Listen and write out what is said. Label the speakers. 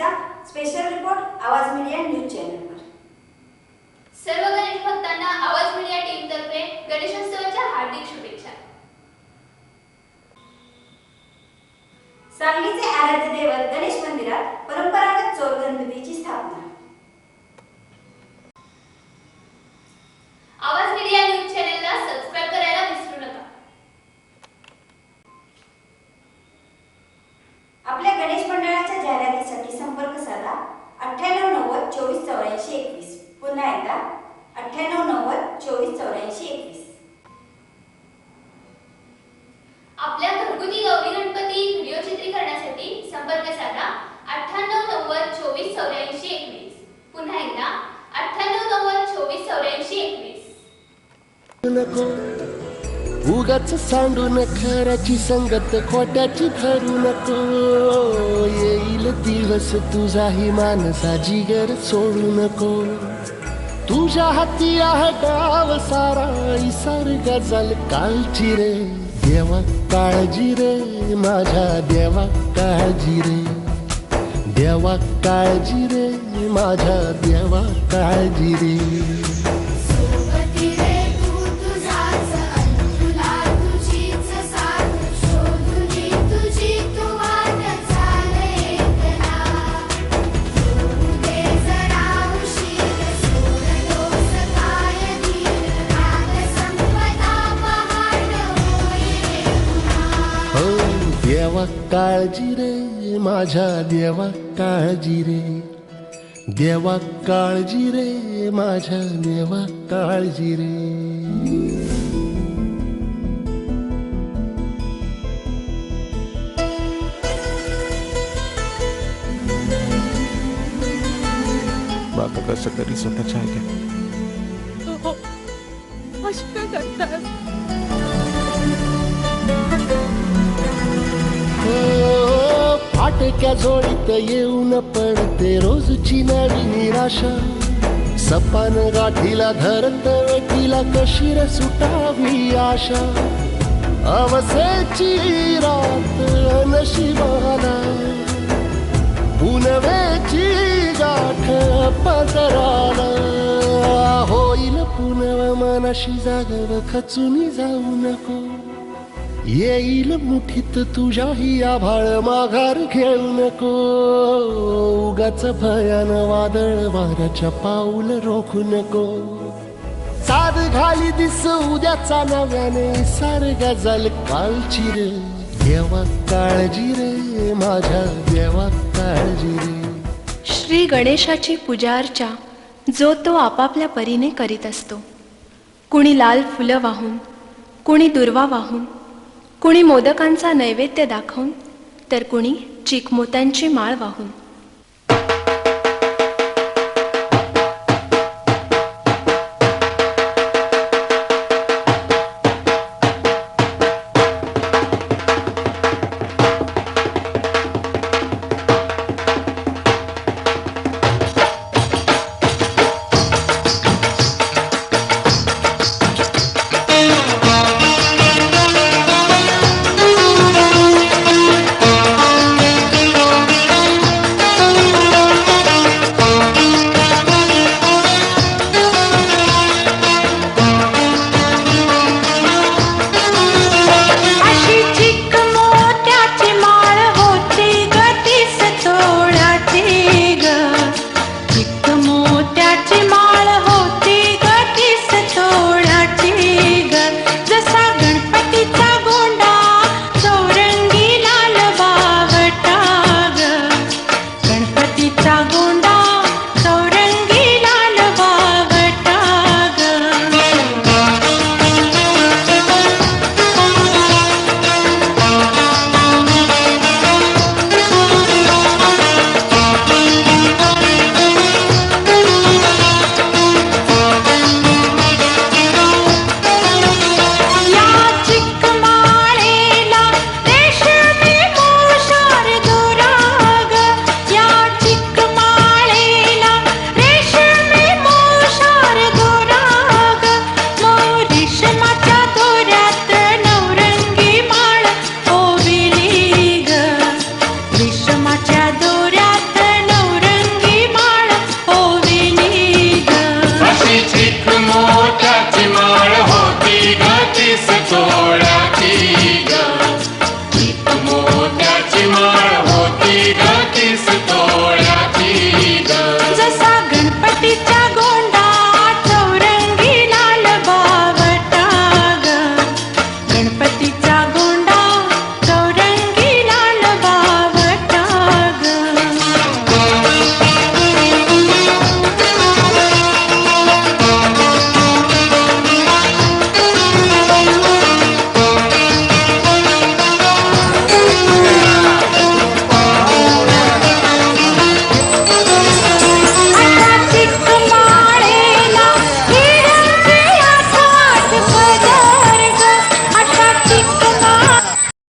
Speaker 1: तयारीचा special report आवाज media news चॅनलवर
Speaker 2: सर्व गणेश भक्तांना आवाज मीडिया टीम तर्फे गणेशोत्सवाच्या हार्दिक शुभेच्छा.
Speaker 1: सांगलीचे आराध्य दैवत गणेश मंदिरात परंपरागत चोर गणपतीची स्थापना
Speaker 2: आवाज मीडिया न्यूज चॅनलला सबस्क्राईब करायला विसरू नका
Speaker 1: आपल्या गणेश मंडळाच्या जाहिरातीसाठी संपर्क साधा अठ्ठ्याण्णव नव्वद चोवीस चौऱ्याऐंशी एकवीस पुन्हा एकदा अठ्ठ्याण्णव नव्वद चोवीस एकवीस.
Speaker 2: आपल्या घरगुती गौरी गणपती व्हिडिओ चित्रीकरणासाठी संपर्क साधा अठ्ठ्याण्णव नव्वद चोवीस चौऱ्याऐंशी एकवीस. पुन्हा एकदा अठ्ठ्याण्णव नव्वद चोवीस चौऱ्याऐंशी एकवीस.
Speaker 3: नको. उगाच सांडून खऱ्याची संगत खोट्याची ठरू नको. येईल दिवस तुझाही मानसा जिगर सोडू नको. तुझ्या हाती आहे डाव सारा इसार गजल कालची रे. देवा काळजी रे माझ्या देवा काळजी रे. देवा काळजी रे माझ्या देवा काळजी रे. देवा काळजी रे माझ्या देवा काळजी रे देवा काळजी रे. माझ्या देवा काळजी रे
Speaker 4: बाबा कसं तरी स्वतःच्या ऐका
Speaker 3: हो फाटक्या जोडीत येऊन पडते रोजची नवी निराशा. सपान गाठीला धरत वेठीला कशीर सुटावी आशा. अवसेची रात नशिबाला. पुनवेची गाठ पदराला. होईल पुनव मनाशी जागव खचून जाऊ नको. येईल मुठीत तुझ्याही आभाळ माघार घेऊ नको. उगाच भयान वादळ वाऱ्याच्या पाऊल रोखू नको. साध घाली दिस उद्याचा नव्याने सार गजल कालची रे. देवा काळजी रे माझ्या देवा काळजी रे.
Speaker 5: श्री गणेशाची पूजार्चा जो तो आपापल्या परीने करीत असतो. कुणी लाल फुलं वाहून कुणी दुर्वा वाहून कुणी मोदकांचा नैवेद्य दाखवून तर कुणी चिकमोत्यांची माळ वाहून.